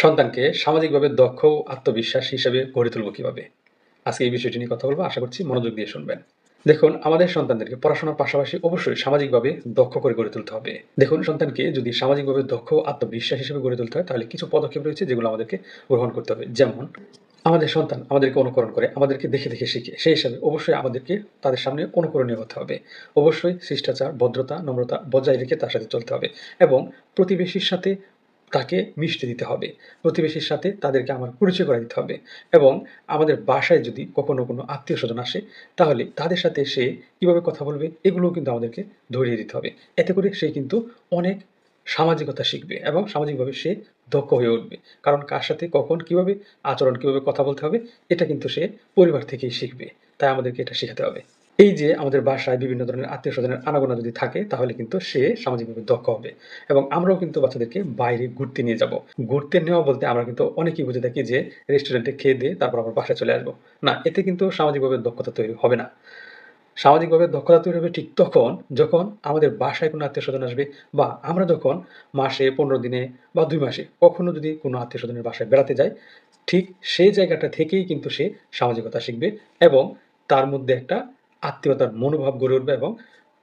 সন্তানকে সামাজিকভাবে দক্ষ আত্মবিশ্বাস হিসেবে গড়ে তুলব কীভাবে? আজকে এই বিষয়টি নিয়ে কথা বলব, আশা করছি মনোযোগ দিয়ে শুনবেন। দেখুন, আমাদের সন্তানদেরকে পড়াশোনার পাশাপাশি অবশ্যই সামাজিকভাবে দক্ষ করে গড়ে তুলতে হবে। দেখুন, সন্তানকে যদি সামাজিকভাবে দক্ষ আত্মবিশ্বাস হিসেবে গড়ে তুলতে হয়, তাহলে কিছু পদক্ষেপ রয়েছে যেগুলো আমাদেরকে গ্রহণ করতে হবে। যেমন, আমাদের সন্তান আমাদেরকে অনুকরণ করে, আমাদেরকে দেখে দেখে শিখে। সেই হিসাবে অবশ্যই আমাদেরকে তাদের সামনে অনুকরণীয় হতে হবে। অবশ্যই শিষ্টাচার, ভদ্রতা, নম্রতা বজায় রেখে তার সাথে চলতে হবে এবং প্রতিবেশীর সাথে তাকে মিশতে দিতে হবে। প্রতিবেশীর সাথে তাদেরকে আমার পরিচয় করে দিতে হবে এবং আমাদের বাসায় যদি কখনো কোনো আত্মীয় স্বজন আসে, তাহলে তাদের সাথে সে কীভাবে কথা বলবে, এগুলোও কিন্তু আমাদেরকে ধরিয়ে দিতে হবে। এতে করে সে কিন্তু অনেক সামাজিকতা শিখবে এবং সামাজিকভাবে সে দক্ষ হয়ে উঠবে। কারণ কার সাথে, কখন, কীভাবে, আচরণ, কীভাবে কথা বলতে হবে, এটা কিন্তু সে পরিবার থেকেই শিখবে। তাই আমাদেরকে এটা শেখাতে হবে। এই যে আমাদের বাসায় বিভিন্ন ধরনের আত্মীয় স্বজনের আনাগোনা যদি থাকে, তাহলে কিন্তু সে সামাজিকভাবে দক্ষ হবে এবং আমরাও কিন্তু বাচ্চাদেরকে বাইরে ঘুরতে নিয়ে যাব। ঘুরতে নেওয়া বলতে আমরা কিন্তু অনেকেই বুঝে থাকি যে রেস্টুরেন্টে খেয়ে দিয়ে তারপর আবার বাসায় চলে আসব। না, এতে কিন্তু সামাজিকভাবে দক্ষতা তৈরি হবে না। সামাজিকভাবে দক্ষতা তৈরি হবে ঠিক তখন যখন আমাদের বাসায় কোনো আত্মীয় স্বজন আসবে বা আমরা যখন মাসে পনেরো দিনে বা দুই মাসে কখনো যদি কোনো আত্মীয় স্বজনের বাসায় বেড়াতে যায় ঠিক সেই জায়গাটা থেকেই কিন্তু সে সামাজিকতা শিখবে এবং তার মধ্যে একটা আত্মীয়তার মনোভাব গড়ে উঠবে এবং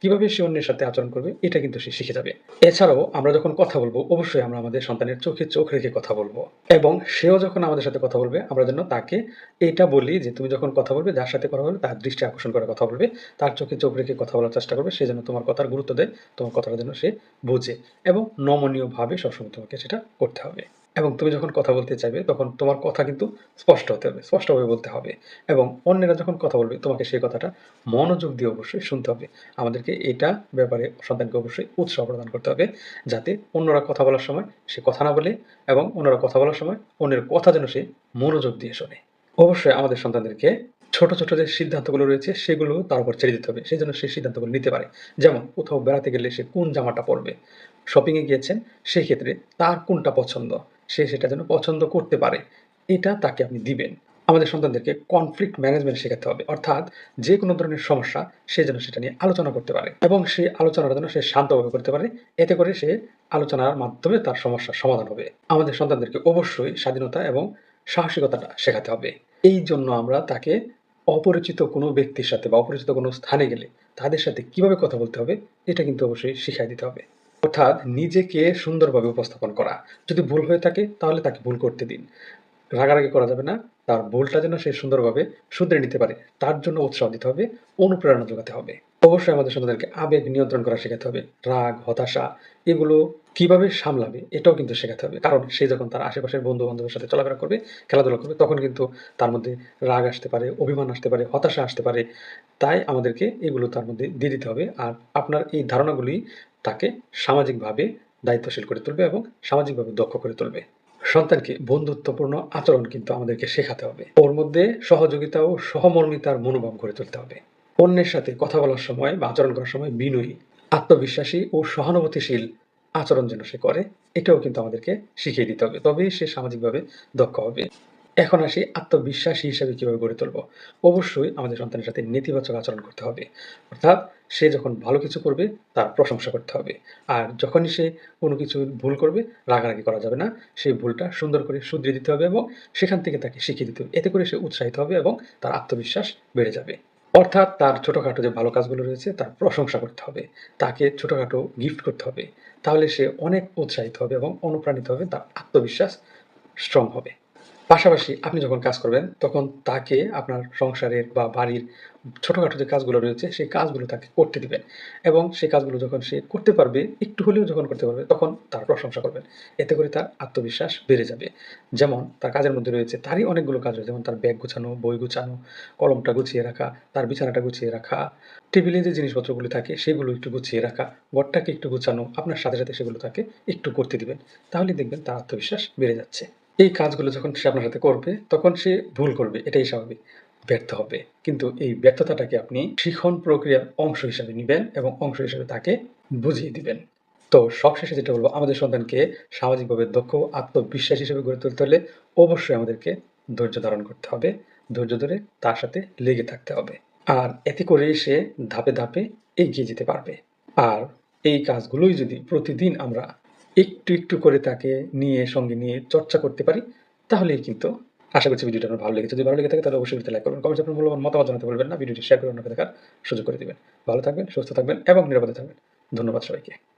কীভাবে সে অন্যের সাথে আচরণ করবে, এটা কিন্তু সে শিখে যাবে। এছাড়াও আমরা যখন কথা বলব, অবশ্যই আমরা আমাদের সন্তানের চোখে চোখ রেখে কথা বলব এবং সেও যখন আমাদের সাথে কথা বলবে, আমরা যেন তাকে এটা বলি যে, তুমি যখন কথা বলবে, যার সাথে কথা বলবে, তার দৃষ্টি আকর্ষণ করে কথা বলবে, তার চোখে চোখ রেখে কথা বলার চেষ্টা করবে, সে যেন তোমার কথার গুরুত্ব দেয়, তোমার কথাটা যেন সে বোঝে এবং নমনীয়ভাবে সবসময় তোমাকে সেটা করতে হবে। এবং তুমি যখন কথা বলতে চাইবে, তখন তোমার কথা কিন্তু স্পষ্ট হতে হবে, স্পষ্টভাবে বলতে হবে। এবং অন্যেরা যখন কথা বলবে, তোমাকে সেই কথাটা মনোযোগ দিয়ে অবশ্যই শুনতে হবে। আমাদেরকে এটা ব্যাপারে সন্তানকে অবশ্যই উৎসাহ প্রদান করতে হবে, যাতে অন্যরা কথা বলার সময় সে কথা না বলে এবং অন্যরা কথা বলার সময় অন্যের কথা যেন সে মনোযোগ দিয়ে শোনে। অবশ্যই আমাদের সন্তানদেরকে ছোট ছোট যে সিদ্ধান্তগুলো রয়েছে, সেগুলো তার উপর ছেড়ে দিতে হবে। সেই জন্য সেই সিদ্ধান্তগুলো নিতে পারে। যেমন কোথাও বেড়াতে গেলে সে কোন জামাটা পরবে? শপিংয়ে গিয়েছেন সেই ক্ষেত্রে তার কোনটা পছন্দ? সে সেটা যেন পছন্দ করতে পারে। এটা তাকে আপনি দিবেন। আমাদের সন্তানদেরকে কনফ্লিক্ট ম্যানেজমেন্ট শেখাতে হবে। অর্থাৎ যে কোনো ধরনের সমস্যা সে যেন সেটা নিয়ে আলোচনা করতে পারে এবং সেই আলোচনাটা যেন সে শান্তভাবে করতে পারে। এতে করে সে আলোচনার মাধ্যমে তার সমস্যার সমাধান হবে। আমাদের সন্তানদেরকে অবশ্যই স্বাধীনতা এবং সাহসিকতাটা শেখাতে হবে। এই জন্য আমরা তাকে অপরিচিত কোনো ব্যক্তির সাথে বা অপরিচিত কোনো স্থানে গেলে তাদের সাথে কীভাবে কথা বলতে হবে, এটা কিন্তু অবশ্যই শিখাই দিতে হবে। অর্থাৎ নিজেকে সুন্দরভাবে উপস্থাপন করা। যদি ভুল হয়ে থাকে, তাহলে তাকে ভুল করতে দিন। রাগারাগি করা যাবে না। তার ভুলটা যেন সে সুন্দরভাবে শুধরে নিতে পারে, তার জন্য উৎসাহ দিতে হবে, অনুপ্রেরণা যোগাতে হবে। অবশ্যই আমাদের সন্তানদেরকে আবেগ নিয়ন্ত্রণ করা শেখাতে হবে, রাগ, হতাশা, এগুলো কীভাবে সামলাবে এটাও কিন্তু শেখাতে হবে। কারণ সে যখন তার আশেপাশের বন্ধু বান্ধবের সাথে চলাফেরা করবে, খেলাধুলা করবে, তখন কিন্তু তার মধ্যে রাগ আসতে পারে, অভিমান আসতে পারে, হতাশা আসতে পারে। তাই আমাদেরকে এগুলো তার মধ্যে দিয়ে দিতে হবে আর আপনার এই ধারণাগুলি তাকে সামাজিকভাবে দায়িত্বশীল করে তুলবে এবং সামাজিকভাবে দক্ষ করে তুলবে। সন্তানকে বন্ধুত্বপূর্ণ আচরণ কিন্তু আমাদেরকে শেখাতে হবে। ওর মধ্যে সহযোগিতা ও সহমর্মিতার মনোভাব গড়ে তুলতে হবে। অন্যের সাথে কথা বলার সময় বা আচরণ করার সময় বিনয়ী, আত্মবিশ্বাসী ও সহানুভূতিশীল আচরণ যেন সে করে, এটাও কিন্তু আমাদেরকে শিখিয়ে দিতে হবে। তবেই সে সামাজিকভাবে দক্ষ হবে। এখন আসি আত্মবিশ্বাসী হিসাবে কীভাবে গড়ে তুলব। অবশ্যই আমাদের সন্তানের সাথে নেতিবাচক আচরণ করতে হবে। অর্থাৎ সে যখন ভালো কিছু করবে, তার প্রশংসা করতে হবে। আর যখনই সে কোনো কিছু ভুল করবে, রাগারাগি করা যাবে না। সেই ভুলটা সুন্দর করে শুধরে দিতে হবে এবং সেখান থেকে তাকে শিখিয়ে দিতে হবে। এতে করে সে উৎসাহিত হবে এবং তার আত্মবিশ্বাস বেড়ে যাবে। অর্থাৎ তার ছোটোখাটো যে ভালো কাজগুলো রয়েছে, তার প্রশংসা করতে হবে। তাকে ছোটোখাটো গিফট করতে হবে। তাহলে সে অনেক উৎসাহিত হবে এবং অনুপ্রাণিত হবে, তার আত্মবিশ্বাস স্ট্রং হবে। পাশাপাশি আপনি যখন কাজ করবেন, তখন তাকে আপনার সংসারের বা বাড়ির ছোটোখাটো যে কাজগুলো রয়েছে, সেই কাজগুলো তাকে করতে দিবেন। এবং সেই কাজগুলো যখন সে করতে পারবে, একটু হলেও যখন করতে পারবে, তখন তার প্রশংসা করবেন। এতে করে তার আত্মবিশ্বাস বেড়ে যাবে। যেমন তার কাজের মধ্যে রয়েছে, তারই অনেকগুলো কাজ রয়েছে। যেমন তার ব্যাগ গুছানো, বই গুছানো, কলমটা গুছিয়ে রাখা, তার বিছানাটা গুছিয়ে রাখা, টেবিলে যে জিনিসপত্রগুলো থাকে, সেগুলো একটু গুছিয়ে রাখা, ঘরটাকে একটু গুছানো, আপনার সাথে সাথে সেগুলো তাকে একটু করতে দিবেন। তাহলে দেখবেন তার আত্মবিশ্বাস বেড়ে যাচ্ছে। এই কাজগুলো যখন সে আপনার সাথে করবে, তখন সে ভুল করবে, এটাই স্বাভাবিক। ব্যর্থ হবে। কিন্তু এই ব্যর্থতাটাকে আপনি শিখন প্রক্রিয়ার অংশ হিসাবে নেবেন এবং অংশ হিসাবে তাকে বুঝিয়ে দিবেন। তো সবশেষে যেটা বলব, আমাদের সন্তানকে সামাজিকভাবে দক্ষ, আত্মবিশ্বাস হিসেবে গড়ে তুলতে হলে অবশ্যই আমাদেরকে ধৈর্য ধারণ করতে হবে। ধৈর্য ধরে তার সাথে লেগে থাকতে হবে। আর এতে করেই সে ধাপে ধাপে এগিয়ে যেতে পারবে। আর এই কাজগুলোই যদি প্রতিদিন আমরা একটু একটু করে তাকে নিয়ে, সঙ্গে নিয়ে চর্চা করতে পারি, তাহলেই কিন্তু আশা করছি ভিডিওটা আপনার ভালো লেগেছে। যদি ভালো লেগে থাকে, তাহলে অবশ্যই লাইক করবেন কমেন্ট আপনার মূল্যবান মতামত জানাতে বলবেন না। ভিডিওটি শেয়ার করে অন্যকে দেখার সুযোগ করে দেবেন। ভালো থাকবেন, সুস্থ থাকবেন এবং নিরাপদে থাকবেন। ধন্যবাদ সবাইকে।